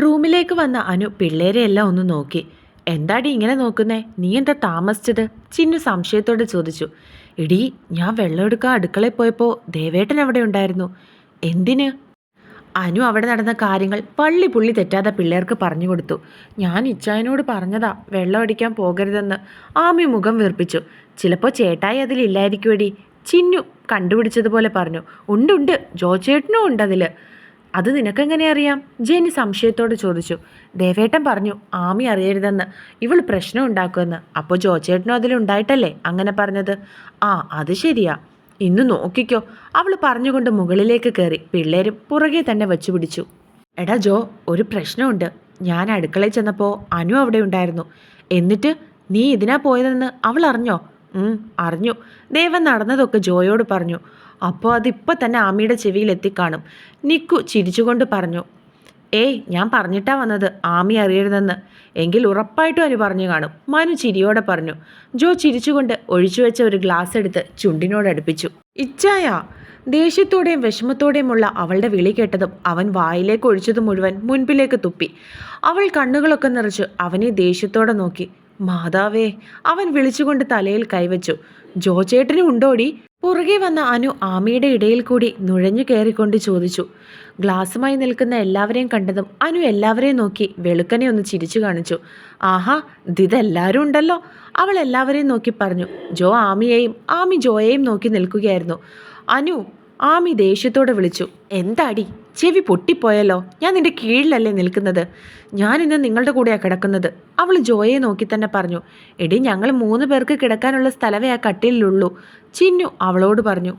റൂമിലേക്ക് വന്ന അനു പിള്ളേരെ എല്ലാം ഒന്ന് നോക്കി. എന്താടി ഇങ്ങനെ നോക്കുന്നേ? നീ എന്താ താമസിച്ചത്? ചിന്നു സംശയത്തോടെ ചോദിച്ചു. ഇടി ഞാൻ വെള്ളം എടുക്കാൻ അടുക്കളയിൽ പോയപ്പോൾ ദേവേട്ടൻ അവിടെ ഉണ്ടായിരുന്നു. എന്തിന്? അനു അവിടെ നടന്ന കാര്യങ്ങൾ പള്ളി പുള്ളി തെറ്റാതെ പിള്ളേർക്ക് പറഞ്ഞു കൊടുത്തു. ഞാൻ ഇച്ചായനോട് പറഞ്ഞതാ വെള്ളം അടിക്കാൻ പോകരുതെന്ന്. ആമി മുഖം വീർപ്പിച്ചു. ചിലപ്പോൾ ചേട്ടായി അതിലില്ലായിരിക്കുമെടി ചിന്നു കണ്ടുപിടിച്ചതുപോലെ പറഞ്ഞു. ഉണ്ട് ഉണ്ടുണ്ട് ജോച്ചേട്ടനും ഉണ്ട് അതിൽ അത് നിനക്കെങ്ങനെ അറിയാം? ജെനി സംശയത്തോട് ചോദിച്ചു. ദേവേട്ടൻ പറഞ്ഞു ആമി അറിയരുതെന്ന്. ഇവൾ പ്രശ്നം ഉണ്ടാക്കുമെന്ന്. അപ്പോൾ ജോച്ചേട്ടനും അതിലുണ്ടായിട്ടല്ലേ അങ്ങനെ പറഞ്ഞത്. ആ അത് ശരിയാ. ഇന്ന് നോക്കിക്കോ. അവൾ പറഞ്ഞുകൊണ്ട് മുകളിലേക്ക് കയറി പിള്ളേരും പുറകെ തന്നെ വച്ചു പിടിച്ചു. എടാ ജോ ഒരു പ്രശ്നമുണ്ട്. ഞാൻ അടുക്കളയിൽ ചെന്നപ്പോൾ അനു അവിടെ ഉണ്ടായിരുന്നു. എന്നിട്ട് നീ ഇതിനാ പോയതെന്ന് അവൾ അറിഞ്ഞോ? അറിഞ്ഞു. ദേവൻ നടന്നതൊക്കെ ജോയോട് പറഞ്ഞു. അപ്പോൾ അതിപ്പോൾ തന്നെ ആമിയുടെ ചെവിയിൽ എത്തിക്കാണും നിക്കു ചിരിച്ചുകൊണ്ട് പറഞ്ഞു. ഏയ് ഞാൻ പറഞ്ഞിട്ടാ വന്നത്. ആമി അറിയരുതെന്ന്. എങ്കിൽ ഉറപ്പായിട്ടും അനു പറഞ്ഞു കാണും. മനു ചിരിയോടെ പറഞ്ഞു. ജോ ചിരിച്ചുകൊണ്ട് ഒഴിച്ചു വെച്ച ഒരു ഗ്ലാസ് എടുത്ത് ചുണ്ടിനോട് അടുപ്പിച്ചു. ഇച്ചായ! ദേഷ്യത്തോടെയും വിഷമത്തോടെയുമുള്ള അവളുടെ വിളി കേട്ടതും അവൻ വായിലേക്ക് ഒഴിച്ചത് മുഴുവൻ മുൻപിലേക്ക് തുപ്പി. അവൾ കണ്ണുകളൊക്കെ നിറച്ച് അവനെ ദേഷ്യത്തോടെ നോക്കി. മാതാവേ അവൻ വിളിച്ചുകൊണ്ട് തലയിൽ കൈവച്ചു. ജോചേട്ടനും ഉണ്ടോടി? പുറകെ വന്ന അനു ആമയുടെ ഇടയിൽ കൂടി നുഴഞ്ഞു കയറിക്കൊണ്ട് ചോദിച്ചു. ഗ്ലാസുമായി നിൽക്കുന്ന എല്ലാവരെയും കണ്ടതും അനു എല്ലാവരെയും നോക്കി വെളുക്കനെ ഒന്ന് ചിരിച്ചു കാണിച്ചു. ആഹാ ഇതെല്ലാവരും ഉണ്ടല്ലോ. അവൾ എല്ലാവരെയും നോക്കി പറഞ്ഞു. ജോ ആമിയെയും ആമി ജോയെയും നോക്കി നിൽക്കുകയായിരുന്നു. അനു ആമി ദേഷ്യത്തോടെ വിളിച്ചു. എന്താടി? ചെവി പൊട്ടിപ്പോയല്ലോ. ഞാൻ നിന്റെ കീഴിലല്ലേ നിൽക്കുന്നത്. ഞാൻ ഇന്ന് നിങ്ങളുടെ കൂടെയാണ് കിടക്കുന്നത്. അവൾ ജോയെ നോക്കി തന്നെ പറഞ്ഞു. എടി ഞങ്ങൾ മൂന്ന് പേർക്ക് കിടക്കാനുള്ള സ്ഥലമേ ആ കട്ടിലുള്ളൂ ചിന്നു അവളോട് പറഞ്ഞു.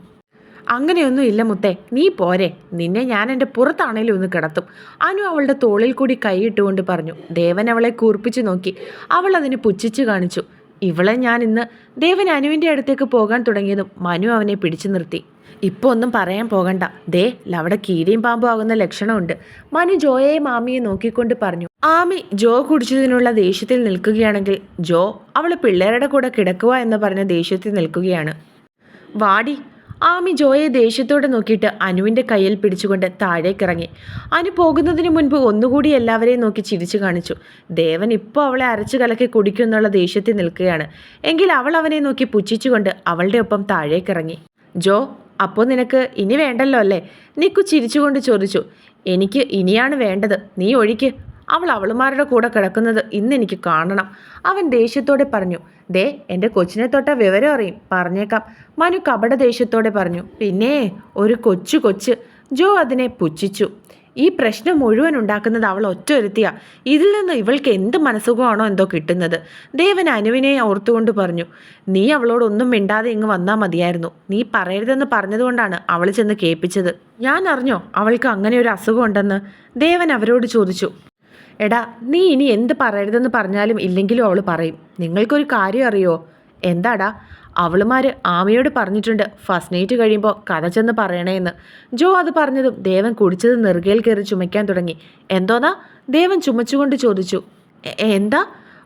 അങ്ങനെയൊന്നും ഇല്ല മുത്തേ നീ പോരെ. നിന്നെ ഞാൻ എന്റെ പുറത്താണേലും ഒന്ന് കിടത്തും. അനു അവളുടെ തോളിൽ കൂടി കൈയിട്ടുകൊണ്ട് പറഞ്ഞു. ദേവൻ അവളെ കൂർപ്പിച്ചു നോക്കി. അവൾ അതിന് പുച്ഛിച്ചു കാണിച്ചു. ഇവളെ ഞാൻ ഇന്ന് ദേവൻ അനുവിന്റെ അടുത്തേക്ക് പോകാൻ തുടങ്ങിയതും മനു അവനെ പിടിച്ചു നിർത്തി. ഇപ്പോൾ ഒന്നും പറയാൻ പോകണ്ട. ദേ ലവിടെ കീരിയും പാമ്പും ആകുന്ന ലക്ഷണമുണ്ട്. മനു ജോയെ മാമിയെ നോക്കിക്കൊണ്ട് പറഞ്ഞു ആമി ജോ കുടിച്ചതിനുള്ള ദേഷ്യത്തിൽ നിൽക്കുകയാണെങ്കിൽ ജോ അവൾ പിള്ളേരുടെ കൂടെ കിടക്കുക എന്ന് പറഞ്ഞ ദേഷ്യത്തിൽ നിൽക്കുകയാണ്. വാടി. ആമി ജോയെ ദേഷ്യത്തോടെ നോക്കിയിട്ട് അനുവിന്റെ കയ്യിൽ പിടിച്ചുകൊണ്ട് താഴേക്കിറങ്ങി. അനു പോകുന്നതിന് മുൻപ് ഒന്നുകൂടി എല്ലാവരെയും നോക്കി ചിരിച്ചു കാണിച്ചു. ദേവൻ ഇപ്പോൾ അവളെ അരച്ചു കലക്കി കുടിക്കുന്നുള്ള ദേഷ്യത്തിൽ നിൽക്കുകയാണ്. എങ്കിൽ അവൾ അവനെ നോക്കി പുച്ഛിച്ചുകൊണ്ട് അവളുടെ ഒപ്പം താഴേക്കിറങ്ങി. ജോ അപ്പോൾ നിനക്ക് ഇനി വേണ്ടല്ലോ അല്ലേ? നിക്കു ചിരിച്ചുകൊണ്ട് ചോദിച്ചു. എനിക്ക് ഇനിയാണ് വേണ്ടത്. നീ ഒഴിക്ക്. അവൾ അവളുമാരുടെ കൂടെ കിടക്കുന്നത് ഇന്ന് എനിക്ക് കാണണം. അവൻ ദേഷ്യത്തോടെ പറഞ്ഞു. ദേ എന്റെ കൊച്ചിനെ തൊട്ട വിവരം അറിയും. പറഞ്ഞേക്കാം. മനു കപട ദേഷ്യത്തോടെ പറഞ്ഞു. പിന്നെ ഒരു കൊച്ചു കൊച്ച്. ജോ അതിനെ പുച്ഛിച്ചു. ഈ പ്രശ്നം മുഴുവൻ ഉണ്ടാക്കുന്നത് അവൾ ഒറ്റ ഒരുത്തിയാ. ഇതിൽ നിന്ന് ഇവൾക്ക് എന്ത് മനസ്സുഖമാണോ എന്തോ കിട്ടുന്നത്. ദേവൻ അനുവിനെ ഓർത്തുകൊണ്ട് പറഞ്ഞു നീ അവളോട് ഒന്നും മിണ്ടാതെ ഇങ്ങ് വന്നാൽ മതിയായിരുന്നു. നീ പറയരുതെന്ന് പറഞ്ഞതുകൊണ്ടാണ് അവൾ ചെന്ന് കേൾപ്പിച്ചത്. ഞാൻ അറിഞ്ഞോ അവൾക്ക് അങ്ങനെ ഒരു അസുഖമുണ്ടെന്ന്? ദേവൻ അവരോട് ചോദിച്ചു. എടാ നീ ഇനി എന്ത് പറയരുതെന്ന് പറഞ്ഞാലും ഇല്ലെങ്കിലും അവൾ പറയും. നിങ്ങൾക്കൊരു കാര്യം അറിയോ? എന്താടാ? അവളുമാർ ആമയോട് പറഞ്ഞിട്ടുണ്ട് ഫസ്റ്റ് നൈറ്റ് കഴിയുമ്പോൾ കഥ ചെന്ന് പറയണേന്ന് ജോ അത് പറഞ്ഞതും ദേവൻ കുടിച്ചത് നെറുകയിൽ കയറി ചുമയ്ക്കാൻ തുടങ്ങി. എന്തോന്നാ? ദേവൻ ചുമച്ചുകൊണ്ട് ചോദിച്ചു. എന്താ?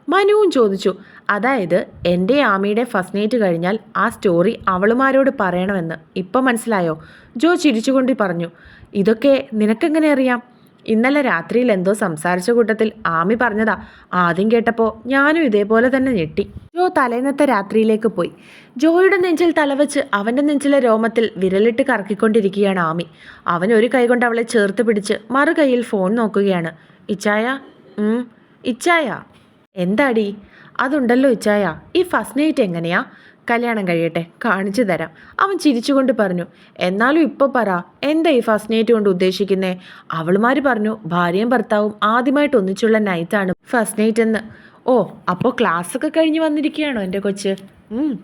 മനുവും ചോദിച്ചു. അതായത് എന്റെ ആമയുടെ ഫസ്റ്റ് നൈറ്റ് കഴിഞ്ഞാൽ ആ സ്റ്റോറി അവളുമാരോട് പറയണമെന്ന്. ഇപ്പം മനസ്സിലായോ? ജോ ചിരിച്ചുകൊണ്ട് പറഞ്ഞു. ഇതൊക്കെ നിനക്കെങ്ങനെ അറിയാം? ഇന്നലെ രാത്രിയിൽ എന്തോ സംസാരിച്ച കൂട്ടത്തിൽ ആമി പറഞ്ഞതാ. ആദ്യം കേട്ടപ്പോൾ ഞാനും ഇതേപോലെ തന്നെ ഞെട്ടി. ജോ തലേന്നത്തെ രാത്രിയിലേക്ക് പോയി. ജോയുടെ നെഞ്ചിൽ തലവെച്ച് അവന്റെ നെഞ്ചിലെ രോമത്തിൽ വിരലിട്ട് കറക്കിക്കൊണ്ടിരിക്കുകയാണ് ആമി. അവൻ ഒരു കൈ കൊണ്ട് അവളെ ചേർത്ത് പിടിച്ച് മറു കൈയിൽ ഫോൺ നോക്കുകയാണ്. ഇച്ചായ? ഇച്ചായ? എന്താടി? അതുണ്ടല്ലോ ഇച്ചായ. ഈ ഫസ്റ്റ് നൈറ്റ് എങ്ങനെയാ? കല്യാണം കഴിയട്ടെ കാണിച്ചു തരാം. അവൻ ചിരിച്ചുകൊണ്ട് പറഞ്ഞു എന്നാലും ഇപ്പോൾ പറ എന്താ ഈ ഫസ്റ്റ് നൈറ്റ് കൊണ്ട് ഉദ്ദേശിക്കുന്നേ? അവളുമാർ പറഞ്ഞു ഭാര്യയും ഭർത്താവും ആദ്യമായിട്ട് ഒന്നിച്ചുള്ള നൈറ്റാണ് ഫസ്റ്റ് നൈറ്റ് എന്ന്. ഓ അപ്പോൾ ക്ലാസ്സൊക്കെ കഴിഞ്ഞ് വന്നിരിക്കുകയാണോ എന്റെ കൊച്ച്?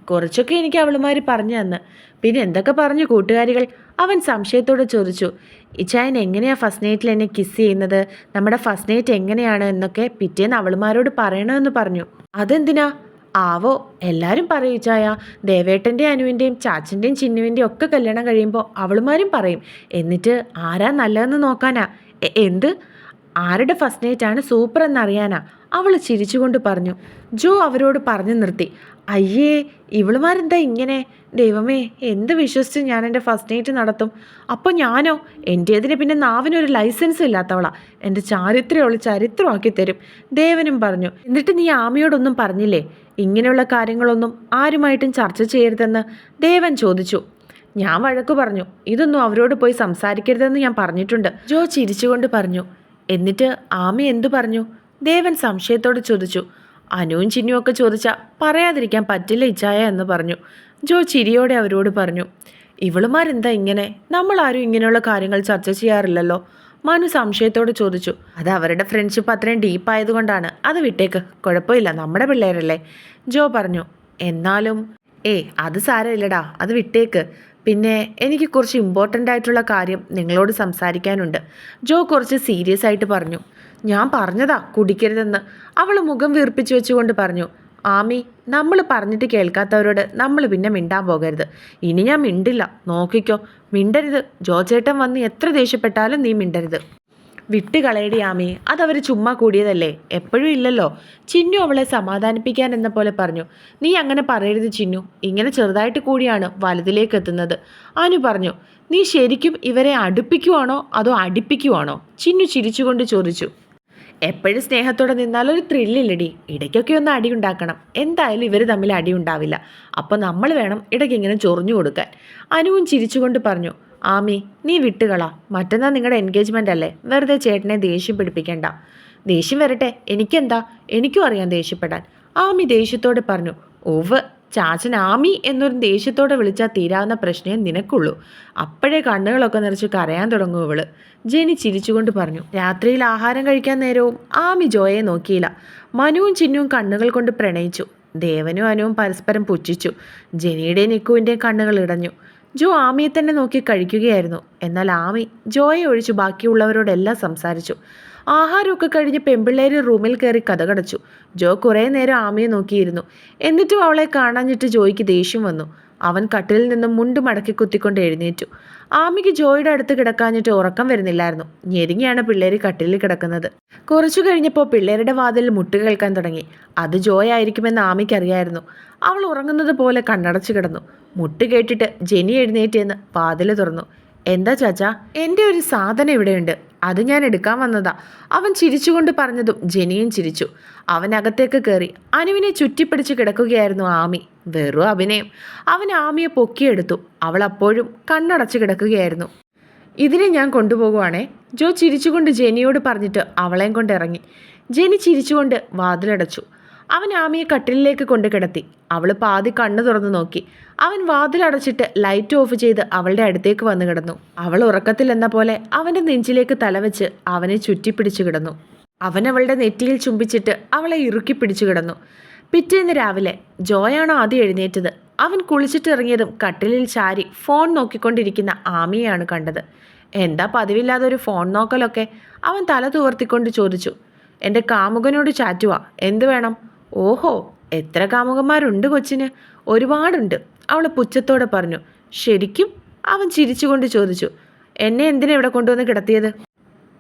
കുറച്ചൊക്കെ എനിക്ക് അവളുമാർ പറഞ്ഞു തന്ന്. പിന്നെ എന്തൊക്കെ പറഞ്ഞു കൂട്ടുകാരികൾ? അവൻ സംശയത്തോടെ ചോദിച്ചു ഇച്ചായൻ എങ്ങനെയാ ഫസ്റ്റ് നൈറ്റിൽ എന്നെ കിസ് ചെയ്യുന്നത്? നമ്മുടെ ഫസ്റ്റ് നൈറ്റ് എങ്ങനെയാണ്? എന്നൊക്കെ പിറ്റേന്ന് അവളുമാരോട് പറയണമെന്ന് പറഞ്ഞു. അതെന്തിനാ? ആവോ എല്ലാവരും പറയും ചായ ദേവേട്ടന്റെയും അനുവിന്റെയും ചാച്ചന്റെയും ചിന്നുവിന്റെയും ഒക്കെ കല്യാണം കഴിയുമ്പോൾ അവളുമാരും പറയും എന്നിട്ട് ആരാ നല്ലതെന്ന് നോക്കാനാ? എന്ത്? ആരുടെ ഫസ്റ്റ് നൈറ്റ് ആണ് സൂപ്പർ എന്നറിയാനാ? അവൾ ചിരിച്ചുകൊണ്ട് പറഞ്ഞു ജോ അവരോട് പറഞ്ഞു നിർത്തി. അയ്യേ ഇവളുമാരെന്താ ഇങ്ങനെ? ദൈവമേ എന്ത് വിശ്വസിച്ച് ഞാൻ എന്റെ ഫസ്റ്റ് നൈറ്റ് നടത്തും? അപ്പോൾ ഞാനോ? എന്റേതിന് പിന്നെ നാവിനൊരു ലൈസൻസ് ഇല്ലാത്തവളാ. എന്റെ ചാരിത്രം അവൾ ചരിത്രമാക്കി തരും. ദേവനും പറഞ്ഞു എന്നിട്ട് നീ ആമയോടൊന്നും പറഞ്ഞില്ലേ? ഇങ്ങനെയുള്ള കാര്യങ്ങളൊന്നും ആരുമായിട്ടും ചർച്ച ചെയ്യരുതെന്ന്? ദേവൻ ചോദിച്ചു. ഞാൻ വഴക്കു പറഞ്ഞു. ഇതൊന്നും അവരോട് പോയി സംസാരിക്കരുതെന്ന് ഞാൻ പറഞ്ഞിട്ടുണ്ട്. ജോ ചിരിച്ചുകൊണ്ട് പറഞ്ഞു എന്നിട്ട് ആമി എന്തു പറഞ്ഞു? ദേവൻ സംശയത്തോടെ ചോദിച്ചു. അനുവും ചിന്നുവും ഒക്കെ ചോദിച്ചാൽ പറയാതിരിക്കാൻ പറ്റില്ല ഇച്ചായ എന്ന് പറഞ്ഞു. ജോ ചിരിയോടെ അവരോട് പറഞ്ഞു. ഇവളുമാരെന്താ ഇങ്ങനെ? നമ്മൾ ആരും ഇങ്ങനെയുള്ള കാര്യങ്ങൾ ചർച്ച ചെയ്യാറില്ലല്ലോ. മനു സംശയത്തോട് ചോദിച്ചു. അത് അവരുടെ ഫ്രണ്ട്ഷിപ്പ് അത്രയും ഡീപ്പായതുകൊണ്ടാണ് അത് വിട്ടേക്ക്. കുഴപ്പമില്ല. നമ്മുടെ പിള്ളേരല്ലേ. ജോ പറഞ്ഞു. എന്നാലും ഏ അത് സാരമില്ലടാ. അത് വിട്ടേക്ക്. പിന്നെ എനിക്ക് കുറച്ച് ഇമ്പോർട്ടന്റ് ആയിട്ടുള്ള കാര്യം നിങ്ങളോട് സംസാരിക്കാനുണ്ട്. ജോ കുറച്ച് സീരിയസ് ആയിട്ട് പറഞ്ഞു. ഞാൻ പറഞ്ഞതാ കുടിക്കരുതെന്ന്. അവൾ മുഖം വീർപ്പിച്ചു വെച്ചുകൊണ്ട് പറഞ്ഞു ആമി നമ്മൾ പറഞ്ഞിട്ട് കേൾക്കാത്തവരോട് നമ്മൾ പിന്നെ മിണ്ടാൻ പോകരുത്. ഇനി ഞാൻ മിണ്ടില്ല. നോക്കിക്കോ. മിണ്ടരുത്. ജോ ചേട്ടൻ വന്ന് എത്ര ദേഷ്യപ്പെട്ടാലും നീ മിണ്ടരുത്. വിട്ട് കളയടി ആമി. അതവർ ചുമ്മാ കൂടിയതല്ലേ? എപ്പോഴും ഇല്ലല്ലോ. ചിന്നു അവളെ സമാധാനിപ്പിക്കാൻ എന്ന പോലെ പറഞ്ഞു. നീ അങ്ങനെ പറയരുത് ചിന്നു. ഇങ്ങനെ ചെറുതായിട്ട് കൂടിയാണ് വലുതിലേക്ക് എത്തുന്നത്. അനു പറഞ്ഞു നീ ശരിക്കും ഇവരെ അടുപ്പിക്കുവാണോ? അതോ അടിപ്പിക്കുവാണോ? ചിന്നു ചിരിച്ചുകൊണ്ട് ചോദിച്ചു. എപ്പോഴും സ്നേഹത്തോടെ നിന്നാൽ ഒരു ത്രില്ലില്ലടി ഇടയ്ക്കൊക്കെ ഒന്ന് അടി ഉണ്ടാക്കണം. എന്തായാലും ഇവർ തമ്മിൽ അടി ഉണ്ടാവില്ല. അപ്പോൾ നമ്മൾ വേണം ഇടയ്ക്ക് ഇങ്ങനെ ചൊറിഞ്ഞു കൊടുക്കാൻ. അനുവും ചിരിച്ചുകൊണ്ട് പറഞ്ഞു ആമി നീ വിട്ടുകളാ. മറ്റന്നാ നിങ്ങളുടെ എൻഗേജ്മെന്റ് അല്ലേ? വെറുതെ ചേട്ടനെ ദേഷ്യം പിടിപ്പിക്കണ്ട. ദേഷ്യം വരട്ടെ. എനിക്കെന്താ? എനിക്കും അറിയാം ദേഷ്യപ്പെടാൻ. ആമി ദേഷ്യത്തോടെ പറഞ്ഞു ഒവ് ചാച്ചൻ ആമി എന്നൊരു ദേഷ്യത്തോടെ വിളിച്ചാൽ തീരാവുന്ന പ്രശ്നമേ നിനക്കുള്ളൂ. അപ്പോഴേ കണ്ണുകളൊക്കെ നിറച്ച് കരയാൻ തുടങ്ങും ഇവൾ. ജെനി ചിരിച്ചുകൊണ്ട് പറഞ്ഞു രാത്രിയിൽ ആഹാരം കഴിക്കാൻ നേരവും ആമി ജോയെ നോക്കിയില്ല. മനുവും ചിന്നുവും കണ്ണുകൾ കൊണ്ട് പ്രണയിച്ചു. ദേവനും അനുവും പരസ്പരം പുച്ഛിച്ചു. ജെനിയുടെയും നിക്കുവിന്റെയും കണ്ണുകൾ ഇടഞ്ഞു. ജോ ആമിയെ തന്നെ നോക്കി കഴിക്കുകയായിരുന്നു. എന്നാൽ ആമി ജോയെ ഒഴിച്ചു ബാക്കിയുള്ളവരോടെല്ലാം സംസാരിച്ചു. ആഹാരമൊക്കെ കഴിഞ്ഞ് പെമ്പിള്ളേര് റൂമിൽ കയറി കഥകടച്ചു. ജോ കുറേ നേരം ആമിയെ നോക്കിയിരുന്നു. എന്നിട്ടും അവളെ കാണാഞ്ഞിട്ട് ജോയ്ക്ക് ദേഷ്യം വന്നു. അവൻ കട്ടിലിൽ നിന്നും മുണ്ട് മടക്കി കുത്തിക്കൊണ്ട് എഴുന്നേറ്റു. ആമിക്ക് ജോയുടെ അടുത്ത് കിടക്കാഞ്ഞിട്ട് ഉറക്കം വരുന്നില്ലായിരുന്നു. ഞെരുങ്ങിയാണ് പിള്ളേര് കട്ടിലിൽ കിടക്കുന്നത്. കുറച്ചു കഴിഞ്ഞപ്പോൾ പിള്ളേരുടെ വാതിൽ മുട്ട് കേൾക്കാൻ തുടങ്ങി. അത് ജോയ് ആയിരിക്കുമെന്ന് ആമിക്കറിയായിരുന്നു അവൾ ഉറങ്ങുന്നത് പോലെ കണ്ണടച്ച് കിടന്നു. മുട്ട് കേട്ടിട്ട് ജെനി എഴുന്നേറ്റെന്ന് വാതിൽ തുറന്നു. എന്താ ചാച്ചാ? എന്റെ ഒരു സാധനം ഇവിടെയുണ്ട്. അത് ഞാൻ എടുക്കാൻ വന്നതാ. അവൻ ചിരിച്ചുകൊണ്ട് പറഞ്ഞതും ജെനിയും ചിരിച്ചു. അവനകത്തേക്ക് കയറി. അനുവിനെ ചുറ്റിപ്പിടിച്ച് കിടക്കുകയായിരുന്നു ആമി. വെറും അഭിനയം. അവൻ ആമിയെ പൊക്കിയെടുത്തു. അവൾ അപ്പോഴും കണ്ണടച്ചു കിടക്കുകയായിരുന്നു. ഇതിനെ ഞാൻ കൊണ്ടുപോകുവാണേ. ജോ ചിരിച്ചുകൊണ്ട് ജെനിയോട് പറഞ്ഞിട്ട് അവളെയും കൊണ്ട് ഇറങ്ങി ജെനി ചിരിച്ചുകൊണ്ട് വാതിലടച്ചു. അവൻ ആമിയെ കട്ടിലിലേക്ക് കൊണ്ട് കിടത്തി. അവൾ പാതി കണ്ണു തുറന്നു നോക്കി. അവൻ വാതിലടച്ചിട്ട് ലൈറ്റ് ഓഫ് ചെയ്ത് അവളുടെ അടുത്തേക്ക് വന്നു കിടന്നു. അവൾ ഉറക്കത്തിൽ എന്ന പോലെ അവന്റെ നെഞ്ചിലേക്ക് തലവെച്ച് അവനെ ചുറ്റിപ്പിടിച്ചു കിടന്നു. അവൻ അവളുടെ നെറ്റിയിൽ ചുംബിച്ചിട്ട് അവളെ ഇറുക്കി പിടിച്ചു കിടന്നു. പിറ്റേന്ന് രാവിലെ ജോയാണോ ആദ്യം എഴുന്നേറ്റത്? അവൻ കുളിച്ചിട്ടിറങ്ങിയതും കട്ടിലിൽ ചാരി ഫോൺ നോക്കിക്കൊണ്ടിരിക്കുന്ന ആമിയെയാണ് കണ്ടത്. എന്താ പതിവില്ലാതെ ഒരു ഫോൺ നോക്കലൊക്കെ? അവൻ തല തുവർത്തിക്കൊണ്ട് ചോദിച്ചു. എന്റെ കാമുകനോട് ചാറ്റുവാ. എന്ത് വേണം? ഓഹോ എത്ര കാമുകന്മാരുണ്ട് കൊച്ചിന്? ഒരുപാടുണ്ട് അവൾ പുച്ഛത്തോടെ പറഞ്ഞു. ശരിക്കും? അവൻ ചിരിച്ചുകൊണ്ട് ചോദിച്ചു. എന്നെ എന്തിനാ ഇവിടെ കൊണ്ടുവന്ന് കിടത്തിയത്?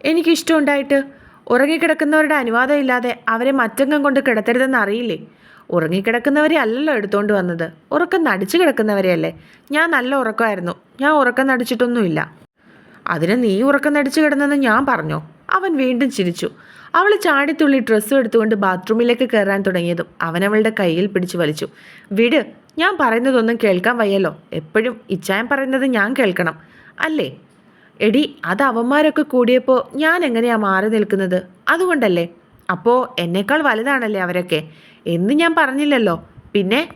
എനിക്കിഷ്ടമുണ്ടായിട്ട്. ഉറങ്ങിക്കിടക്കുന്നവരുടെ അനുവാദം ഇല്ലാതെ അവരെ മറ്റംഗം കൊണ്ട് കിടത്തരുതെന്ന് അറിയില്ലേ? ഉറങ്ങിക്കിടക്കുന്നവരെ അല്ലല്ലോ എടുത്തുകൊണ്ട് വന്നത്. ഉറക്കം നടിച്ചു കിടക്കുന്നവരെയല്ലേ? ഞാൻ നല്ല ഉറക്കമായിരുന്നു. ഞാൻ ഉറക്കം നടിച്ചിട്ടൊന്നുമില്ല. അതിന് നീ ഉറക്കം നടിച്ചു കിടന്നെന്ന് ഞാൻ പറഞ്ഞോ? അവൻ വീണ്ടും ചിരിച്ചു. അവൾ ചാടിത്തുള്ളി ഡ്രസ്സും എടുത്തുകൊണ്ട് ബാത്റൂമിലേക്ക് കയറാൻ തുടങ്ങിയതും അവൻ അവളുടെ കയ്യിൽ പിടിച്ചു വലിച്ചു. വിട് ഞാൻ പറയുന്നതൊന്നും കേൾക്കാൻ വയ്യല്ലോ. എപ്പോഴും ഇച്ചായം പറയുന്നത് ഞാൻ കേൾക്കണം. അല്ലേ? എടി അത് അവന്മാരൊക്കെ കൂടിയപ്പോൾ ഞാൻ എങ്ങനെയാ മാറി നിൽക്കുന്നത്? അതുകൊണ്ടല്ലേ? അപ്പോൾ എന്നേക്കാൾ വലുതാണല്ലേ അവരൊക്കെ? എന്ന് ഞാൻ പറഞ്ഞില്ലല്ലോ. പിന്നെ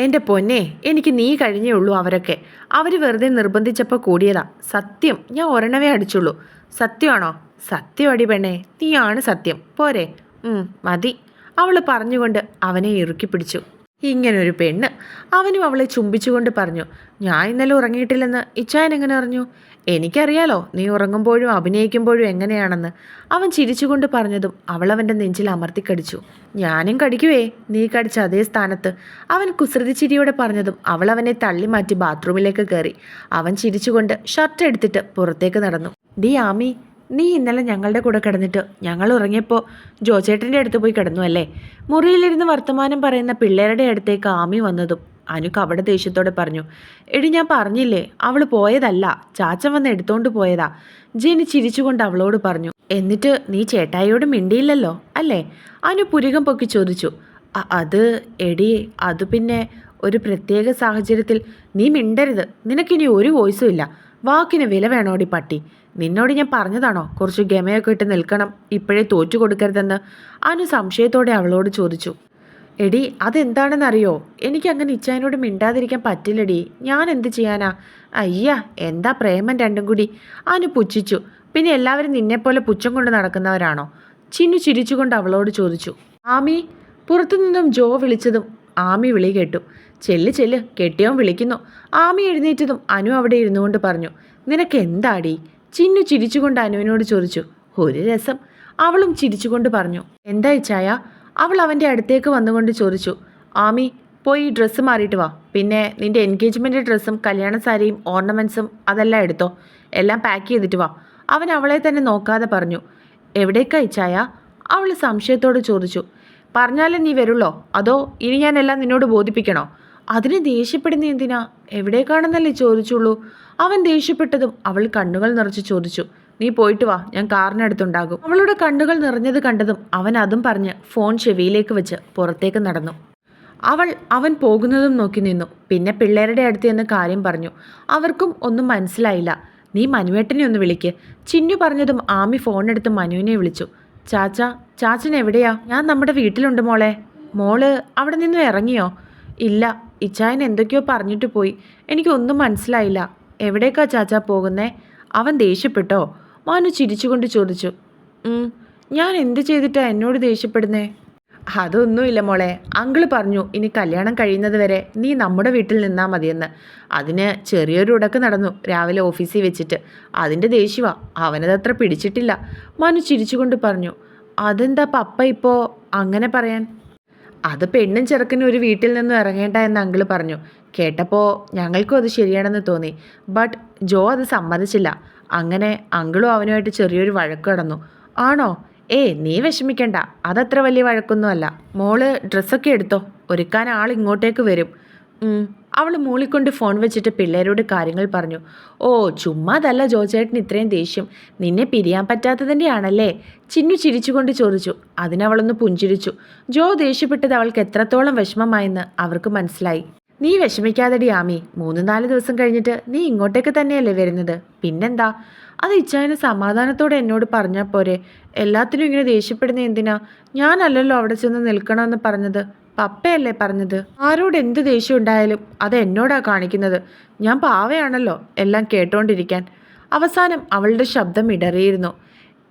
എന്റെ പൊന്നെ എനിക്ക് നീ കഴിഞ്ഞേ ഉള്ളൂ അവരൊക്കെ. അവർ വെറുതെ നിർബന്ധിച്ചപ്പോൾ കൂടിയതാ. സത്യം ഞാൻ ഒരെണ്ണവേ അടിച്ചുള്ളൂ. സത്യമാണോ? സത്യം അടി പെണ്ണേ നീയാണ് സത്യം. പോരെ. മതി. അവൾ പറഞ്ഞുകൊണ്ട് അവനെ ഇറുക്കി പിടിച്ചു. ഇങ്ങനൊരു പെണ്ണ്. അവനും അവളെ ചുംബിച്ചുകൊണ്ട് പറഞ്ഞു ഞാൻ ഇന്നലെ ഉറങ്ങിയിട്ടില്ലെന്ന് ഇച്ചായൻ എങ്ങനെ അറിഞ്ഞു? എനിക്കറിയാലോ നീ ഉറങ്ങുമ്പോഴും അഭിനയിക്കുമ്പോഴും എങ്ങനെയാണെന്ന്. അവൻ ചിരിച്ചുകൊണ്ട് പറഞ്ഞതും അവന്റെ നെഞ്ചിൽ അമർത്തിക്കടിച്ചു. ഞാനും കടിക്കുവേ നീ കടിച്ച അതേ സ്ഥാനത്ത്. അവൻ കുസൃതി ചിരിയോടെ പറഞ്ഞതും അവൾ അവനെ തള്ളി മാറ്റി ബാത്റൂമിലേക്ക് കയറി. അവൻ ചിരിച്ചുകൊണ്ട് ഷർട്ട് എടുത്തിട്ട് പുറത്തേക്ക് നടന്നു. ഡി ആമി നീ ഇന്നലെ ഞങ്ങളുടെ കൂടെ കിടന്നിട്ട് ഞങ്ങൾ ഉറങ്ങിയപ്പോൾ ജോചേട്ടന്റെ അടുത്ത് പോയി കിടന്നു അല്ലേ? മുറിയിലിരുന്ന് വർത്തമാനം പറയുന്ന പിള്ളേരുടെ അടുത്തേക്ക് ആമി വന്നതും അനു കവട ദേഷ്യത്തോടെ പറഞ്ഞു എടി ഞാൻ പറഞ്ഞില്ലേ അവൾ പോയതല്ല ചാച്ചൻ വന്ന് എടുത്തോണ്ട് പോയതാ. ജെനി ചിരിച്ചുകൊണ്ട് അവളോട് പറഞ്ഞു എന്നിട്ട് നീ ചേട്ടായിയോട് മിണ്ടിയില്ലല്ലോ അല്ലേ? അനു പുരികം പൊക്കി ചോദിച്ചു "അ- അത് എടി അത് പിന്നെ ഒരു പ്രത്യേക സാഹചര്യത്തിൽ നീ മിണ്ടരുത് നിനക്കിനി ഒരു വോയിസും ഇല്ല. വാക്കിന് വില വേണോടി പട്ടി. നിന്നോട് ഞാൻ പറഞ്ഞതാണോ? കുറച്ച് ഗമയൊക്കെ ഇട്ട് നിൽക്കണം ഇപ്പോഴേ തോറ്റു കൊടുക്കരുതെന്ന്? അനു സംശയത്തോടെ അവളോട് ചോദിച്ചു എടി അതെന്താണെന്നറിയോ? എനിക്ക് അങ്ങനെ ഇച്ചായനോട് മിണ്ടാതിരിക്കാൻ പറ്റില്ലടി. ഞാൻ എന്ത് ചെയ്യാനാ? അയ്യ എന്താ പ്രേമം രണ്ടും കൂടി? അനു പുച്ഛിച്ചു. പിന്നെ എല്ലാവരും നിന്നെപ്പോലെ പുച്ഛം കൊണ്ട് നടക്കുന്നവരാണോ? ചിന്നു ചിരിച്ചുകൊണ്ട് അവളോട് ചോദിച്ചു. ആമി പുറത്തുനിന്നും ജോ വിളിച്ചതും ആമി വിളി കേട്ടു. ചെല്ല് ചെല്ല് കെട്ടിയവൻ വിളിക്കുന്നു. ആമി എഴുന്നേറ്റതും അനു അവിടെ ഇരുന്നുകൊണ്ട് പറഞ്ഞു നിനക്ക് എന്താടി ചിന്നു ചിരിച്ചുകൊണ്ട് അനുവിനോട് ചോദിച്ചു ഒരു രസം. അവളും ചിരിച്ചുകൊണ്ട് പറഞ്ഞു എന്താ ഇച്ചായ? അവൾ അവന്റെ അടുത്തേക്ക് വന്നുകൊണ്ട് ചോദിച്ചു ആമി പോയി ഡ്രസ്സ് മാറിയിട്ട് വാ. പിന്നെ നിന്റെ എൻഗേജ്മെന്റ് ഡ്രസ്സും കല്യാണ സാരിയും ഓർണമെന്റ്സും അതെല്ലാം എടുത്തോ. എല്ലാം പാക്ക് ചെയ്തിട്ട് വാ. അവൻ അവളെ തന്നെ നോക്കാതെ പറഞ്ഞു എവിടേക്കാ ഇച്ചായ അവൾ സംശയത്തോട് ചോദിച്ചു പറഞ്ഞാലേ നീ വരുള്ളോ? അതോ ഇനി ഞാൻ എല്ലാം നിന്നോട് ബോധിപ്പിക്കണോ? അതിന് ദേഷ്യപ്പെടുന്ന എന്തിനാ? എവിടേക്കാണെന്നല്ലേ ചോദിച്ചുള്ളൂ. അവൻ ദേഷ്യപ്പെട്ടതും അവൾ കണ്ണുകൾ നിറച്ച് ചോദിച്ചു നീ പോയിട്ട് വാ ഞാൻ കാറിനടുത്തുണ്ടാകും അവളുടെ കണ്ണുകൾ നിറഞ്ഞത് കണ്ടതും അവൻ അതും പറഞ്ഞ് ഫോൺ ചെവിയിലേക്ക് വെച്ച് പുറത്തേക്ക് നടന്നു. അവൾ അവൻ പോകുന്നതും നോക്കി നിന്നു. പിന്നെ പിള്ളേരുടെ അടുത്ത് എന്ന് കാര്യം പറഞ്ഞു. അവർക്കും ഒന്നും മനസ്സിലായില്ല. നീ മനുവേട്ടനെ ഒന്ന് വിളിക്ക്. ചിന്നു പറഞ്ഞതും ആമി ഫോണെടുത്ത് മനുവിനെ വിളിച്ചു. ചാച്ച ചാച്ചൻ എവിടെയാ? ഞാൻ നമ്മുടെ വീട്ടിലുണ്ട് മോളെ. മോൾ അവിടെ നിന്ന് ഇറങ്ങിയോ? ഇല്ല. ഇച്ചായൻ എന്തൊക്കെയോ പറഞ്ഞിട്ട് പോയി. എനിക്കൊന്നും മനസ്സിലായില്ല. എവിടേക്കാ ചാച്ച പോകുന്നേ? അവൻ ദേഷ്യപ്പെട്ടോ? മനു ചിരിച്ചുകൊണ്ട് ചോദിച്ചു ഞാൻ എന്ത് ചെയ്തിട്ടാ എന്നോട് ദേഷ്യപ്പെടുന്നേ? അതൊന്നുമില്ല മോളെ. അങ്കിൾ പറഞ്ഞു ഇനി കല്യാണം കഴിയുന്നത് വരെ നീ നമ്മുടെ വീട്ടിൽ നിന്നാൽ മതിയെന്ന്. അതിന് ചെറിയൊരു ഉടക്ക് നടന്നു രാവിലെ ഓഫീസിൽ വെച്ചിട്ട്. അതിന്റെ ദേഷ്യവാ. അവനതത്ര പിടിച്ചിട്ടില്ല. മനു ചിരിച്ചുകൊണ്ട് പറഞ്ഞു അതെന്താ പപ്പ ഇപ്പോൾ അങ്ങനെ പറയാൻ? അത് പെണ്ണും ചെറുക്കനും ഒരു വീട്ടിൽ നിന്നും ഇറങ്ങേണ്ട എന്ന് അങ്കിൾ പറഞ്ഞു. കേട്ടപ്പോൾ ഞങ്ങൾക്കും അത് ശരിയാണെന്ന് തോന്നി. ബട്ട് ജോ അത് സമ്മതിച്ചില്ല. അങ്ങനെ അങ്കിളും അവനുമായിട്ട് ചെറിയൊരു വഴക്ക് കടന്നു. ആണോ? ഏ നീ വിഷമിക്കണ്ട. അതത്ര വലിയ വഴക്കൊന്നുമല്ല. മോൾ ഡ്രസ്സൊക്കെ എടുത്തോ. ഒരുക്കാൻ ആൾ ഇങ്ങോട്ടേക്ക് വരും. അവൾ മൂളിക്കൊണ്ട് ഫോൺ വെച്ചിട്ട് പിള്ളേരോട് കാര്യങ്ങൾ പറഞ്ഞു. ഓ ചുമ്മാതല്ല ജോചേട്ടൻ ഇത്രയും ദേഷ്യം. നിന്നെ പിരിയാൻ പറ്റാത്തതിന്റെ ആണല്ലേ ചിന്നു ചിരിച്ചുകൊണ്ട് ചോദിച്ചു. അതിനവളൊന്ന് പുഞ്ചിരിച്ചു. ജോ ദേഷ്യപ്പെട്ടത് അവൾക്ക് എത്രത്തോളം വിഷമമായെന്ന് അവർക്ക് മനസ്സിലായി. നീ വിഷമിക്കാതെടി ആമി. മൂന്ന് നാല് ദിവസം കഴിഞ്ഞിട്ട് നീ ഇങ്ങോട്ടേക്ക് തന്നെയല്ലേ വരുന്നത്? പിന്നെന്താ? അത് ഇച്ചായന് സമാധാനത്തോടെ എന്നോട് പറഞ്ഞാൽ പോരെ. എല്ലാത്തിനും ഇങ്ങനെ ദേഷ്യപ്പെടുന്ന എന്തിനാ? ഞാനല്ലല്ലോ അവിടെ ചെന്ന് നിൽക്കണമെന്ന് പറഞ്ഞത്. പപ്പയല്ലേ പറഞ്ഞത്? ആരോട് എന്ത് ദേഷ്യം ഉണ്ടായാലും അത് എന്നോടാ കാണിക്കുന്നത്. ഞാൻ പാവയാണല്ലോ എല്ലാം കേട്ടോണ്ടിരിക്കാൻ. അവസാനം അവളുടെ ശബ്ദം ഇടറിയിരുന്നു.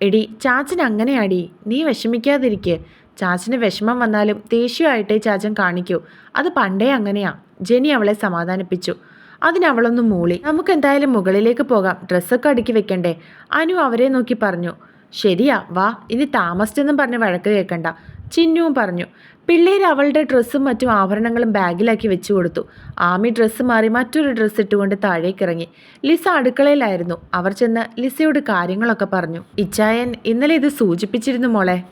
എടി ചാച്ചൻ അങ്ങനെയാടി. നീ വിഷമിക്കാതിരിക്കെ. ചാച്ചന് വിഷമം വന്നാലും ദേഷ്യമായിട്ടേ ചാച്ചൻ കാണിക്കൂ. അത് പണ്ടേ അങ്ങനെയാ. ജെനി അവളെ സമാധാനിപ്പിച്ചു. അതിനവളൊന്ന് മൂളി. നമുക്ക് എന്തായാലും മുകളിലേക്ക് പോകാം. ഡ്രസ്സൊക്കെ അടുക്കി വെക്കണ്ടേ? അനു അവരെ നോക്കി പറഞ്ഞു. ശരിയാ വാ. ഇനി താമസിച്ചെന്നും പറഞ്ഞ് വഴക്ക് കേൾക്കണ്ട. ചിന്നുവും പറഞ്ഞു. പിള്ളേർ അവളുടെ ഡ്രസ്സും മറ്റും ആഭരണങ്ങളും ബാഗിലാക്കി വെച്ചു കൊടുത്തു. ആമി ഡ്രസ്സ് മാറി മറ്റൊരു ഡ്രസ്സ് ഇട്ടുകൊണ്ട് താഴേക്ക് ഇറങ്ങി. ലിസ അടുക്കളയിലായിരുന്നു. അവർ ചെന്ന് ലിസയോട് കാര്യങ്ങളൊക്കെ പറഞ്ഞു. ഇച്ചായൻ ഇന്നലെ ഇത് സൂചിപ്പിച്ചിരുന്നു മോളെ.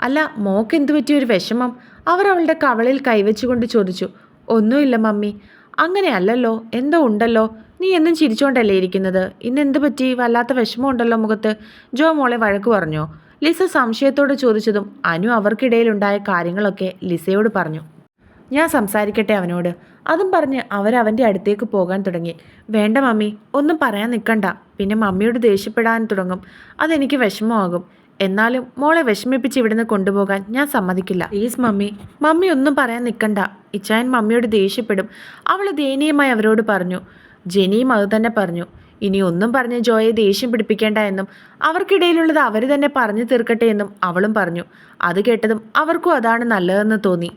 അല്ല മോക്ക് എന്തു പറ്റിയൊരു വിഷമം? അവർ അവളുടെ കവളിൽ കൈവച്ചുകൊണ്ട് ചോദിച്ചു. ഒന്നുമില്ല മമ്മി. അങ്ങനെയല്ലല്ലോ. എന്തോ ഉണ്ടല്ലോ. നീ എന്നും ചിരിച്ചുകൊണ്ടല്ലേ ഇരിക്കുന്നത്? ഇന്ന് എന്ത് പറ്റി? വല്ലാത്ത വിഷമമുണ്ടല്ലോ മുഖത്ത്. ജോ മോളെ വഴക്ക് പറഞ്ഞോ. ലിസ സംശയത്തോട് ചോദിച്ചതും അനു അവർക്കിടയിലുണ്ടായ കാര്യങ്ങളൊക്കെ ലിസയോട് പറഞ്ഞു. ഞാൻ സംസാരിക്കട്ടെ അവനോട്. അതും പറഞ്ഞ് അവരവന്റെ അടുത്തേക്ക് പോകാൻ തുടങ്ങി. വേണ്ട മമ്മി. ഒന്നും പറയാൻ നിൽക്കണ്ട. പിന്നെ മമ്മിയോട് ദേഷ്യപ്പെടാൻ തുടങ്ങും. അതെനിക്ക് വിഷമമാകും. എന്നാലും മോളെ വിഷമിപ്പിച്ച് ഇവിടുന്ന് കൊണ്ടുപോകാൻ ഞാൻ സമ്മതിക്കില്ല. Please mummy. മമ്മി ഒന്നും പറയാൻ നിൽക്കണ്ട ഇച്ചായൻ മമ്മിയോട് ദേഷ്യപ്പെടും. അവൾ ദയനീയമായി അവരോട് പറഞ്ഞു. ജെനിയും അത് തന്നെ പറഞ്ഞു. ഇനി ഒന്നും പറഞ്ഞ് ജോയെ ദേഷ്യം പിടിപ്പിക്കേണ്ട എന്നും അവർക്കിടയിലുള്ളത് അവർ തന്നെ പറഞ്ഞു തീർക്കട്ടെ എന്നും അവളും പറഞ്ഞു. അത് കേട്ടതും അവർക്കും അതാണ് നല്ലതെന്ന് തോന്നി.